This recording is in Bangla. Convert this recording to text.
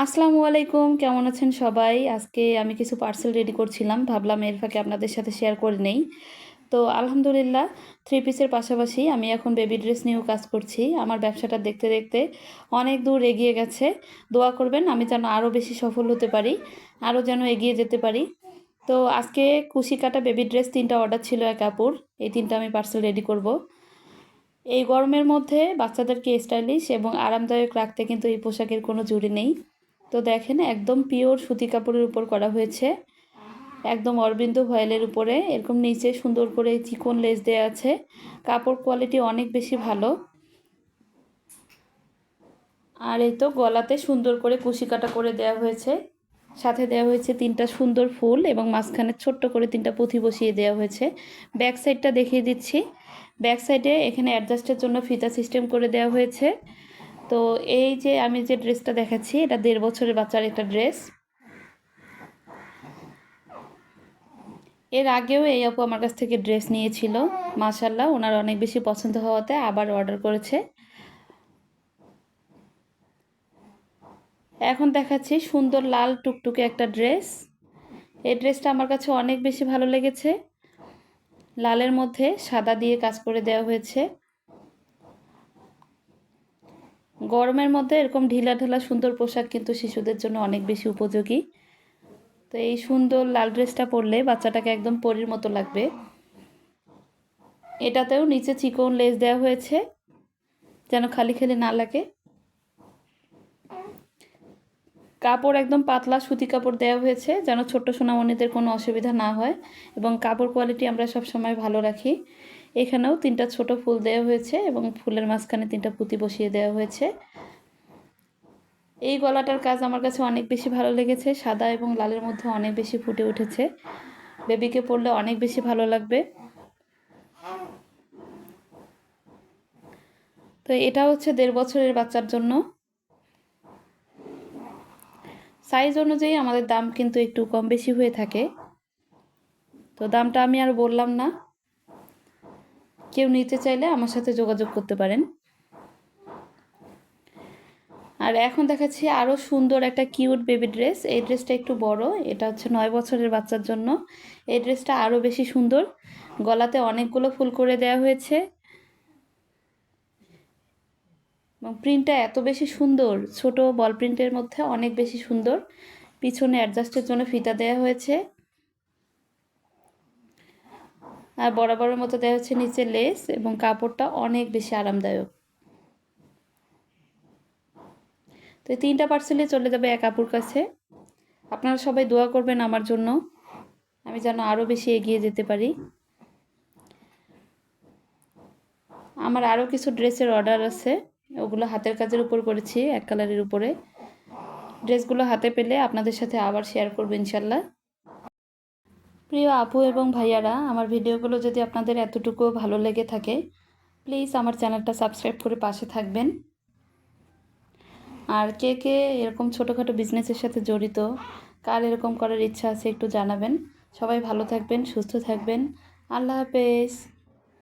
আসসালামু আলাইকুম, কেমন আছেন সবাই? আজকে আমি কিছু পার্সেল রেডি করছিলাম, ভাবলাম এর ফাঁকে আপনাদের সাথে শেয়ার করে নেই। তো আলহামদুলিল্লাহ থ্রি পিসের পাশাপাশি আমি এখন বেবি ড্রেস নিয়েও কাজ করছি। আমার ব্যবসাটা দেখতে দেখতে অনেক দূর এগিয়ে গেছে। দোয়া করবেন, আমি যেন আরও বেশি সফল হতে পারি, আরও যেন এগিয়ে যেতে পারি। তো আজকে কুশি কাটা বেবি ড্রেস তিনটা অর্ডার ছিল এক আপুর, এই তিনটা আমি পার্সেল রেডি করব। এই গরমের মধ্যে বাচ্চাদেরকে স্টাইলিশ এবং আরামদায়ক রাখতে কিন্তু এই পোশাকের কোনো জুড়ি নেই। তো দেখেন একদম পিওর সুতি কাপড়ের উপর করা হয়েছে। একদম অরবিন্দ ভয়েলের উপরে। এরকম নিচে সুন্দর করে চিকন লেস দেওয়া আছে। কাপড় কোয়ালিটি অনেক বেশি ভালো। আর এই তো গলাতে সুন্দর করে কুশি কাটা করে দেওয়া হয়েছে। সাথে দেওয়া হয়েছে তিনটা সুন্দর ফুল এবং মাঝখানে ছোট্ট করে তিনটা পুঁথি বসিয়ে দেওয়া হয়েছে। ব্যাক সাইডটা দেখিয়ে দিচ্ছি। ব্যাক সাইডে এখানে অ্যাডজাস্টের জন্য ফিতা সিস্টেম করে দেওয়া হয়েছে। তো এই যে আমি যে ড্রেসটা দেখাচ্ছি, এটা দেড় বছরের বাচ্চার একটা ড্রেস। এর আগেও এই আপু আমার কাছ থেকে ড্রেস নিয়েছিল মাশাল্লাহ ওনার অনেক বেশি পছন্দ হওয়াতে আবার অর্ডার করেছে। এখন দেখাচ্ছি সুন্দর লাল টুকটুকে একটা ড্রেস। এই ড্রেসটা আমার কাছে অনেক বেশি ভালো লেগেছে। লালের মধ্যে সাদা দিয়ে কাজ করে দেওয়া হয়েছে। গরমের মধ্যে এরকম ঢিলা ঢালা সুন্দর পোশাক কিন্তু শিশুদের জন্য অনেক বেশি উপযোগী। তো এই সুন্দর লাল ড্রেসটা পরলে বাচ্চাটাকে একদম পরির মতো লাগবে। এটাতেও নিচে চিকন লেস দেওয়া হয়েছে, যেন খালি খালি না লাগে। কাপড় একদম পাতলা সুতি কাপড় দেওয়া হয়েছে, যেন ছোট্ট সোনামণিদের কোনো অসুবিধা না হয়। এবং কাপড় কোয়ালিটি আমরা সব সময় ভালো রাখি। এখানেও তিনটা ছোট ফুল দেওয়া হয়েছে এবং ফুলের মাঝখানে তিনটা পুঁতি বসিয়ে দেওয়া হয়েছে। এই গলাটার কাজ আমার কাছে অনেক বেশি ভালো লেগেছে, সাদা এবং লালের মধ্যে অনেক বেশি ফুটে উঠেছে। বেবিকে পরলে অনেক বেশি ভালো লাগবে। তো এটা হচ্ছে দেড় বছরের বাচ্চার জন্য। সাইজ অনুযায়ী আমাদের দাম কিন্তু একটু কম বেশি হয়ে থাকে। তো দামটা আমি আর বললাম না। কেউ নিতে চাইলে আমার সাথে যোগাযোগ করতে পারেন। আর এখন দেখাচ্ছি আরও সুন্দর একটা কিউট বেবি ড্রেস। এই ড্রেসটা একটু বড়, এটা হচ্ছে নয় বছরের বাচ্চার জন্য। এই ড্রেসটা আরও বেশি সুন্দর। গলাতে অনেকগুলো ফুল করে দেওয়া হয়েছে। এবং প্রিন্টটা এত বেশি সুন্দর, ছোট বল প্রিন্টের মধ্যে অনেক বেশি সুন্দর। পিছনে অ্যাডজাস্টের জন্য ফিতা দেওয়া হয়েছে। আর বরাবরের মতো দেওয়া হচ্ছে নিচে লেস এবং কাপড়টা অনেক বেশি আরামদায়ক। তো এই তিনটা পার্সেলে চলে যাবে এক আপুর কাছে। আপনারা সবাই দোয়া করবেন আমার জন্য। আমি যেন আরও বেশি এগিয়ে যেতে পারি। আমার আরও কিছু ড্রেসের অর্ডার আছে। ওগুলো হাতের কাজের উপর করেছি, এক কালারের উপরে। ড্রেসগুলো হাতে পেলে আপনাদের সাথে আবার শেয়ার করব ইনশাল্লাহ। প্রিয় আপু এবং ভাইয়ারা, আমার ভিডিওগুলো যদি আপনাদের এতটুকু ভালো লেগে থাকে প্লিজ আমার চ্যানেলটা সাবস্ক্রাইব করে পাশে থাকবেন। আর কে কে এরকম ছোটোখাটো বিজনেসের সাথে জড়িত, কার এরকম করার ইচ্ছা আছে একটু জানাবেন। সবাই ভালো থাকবেন, সুস্থ থাকবেন। আল্লাহ হাফেজ।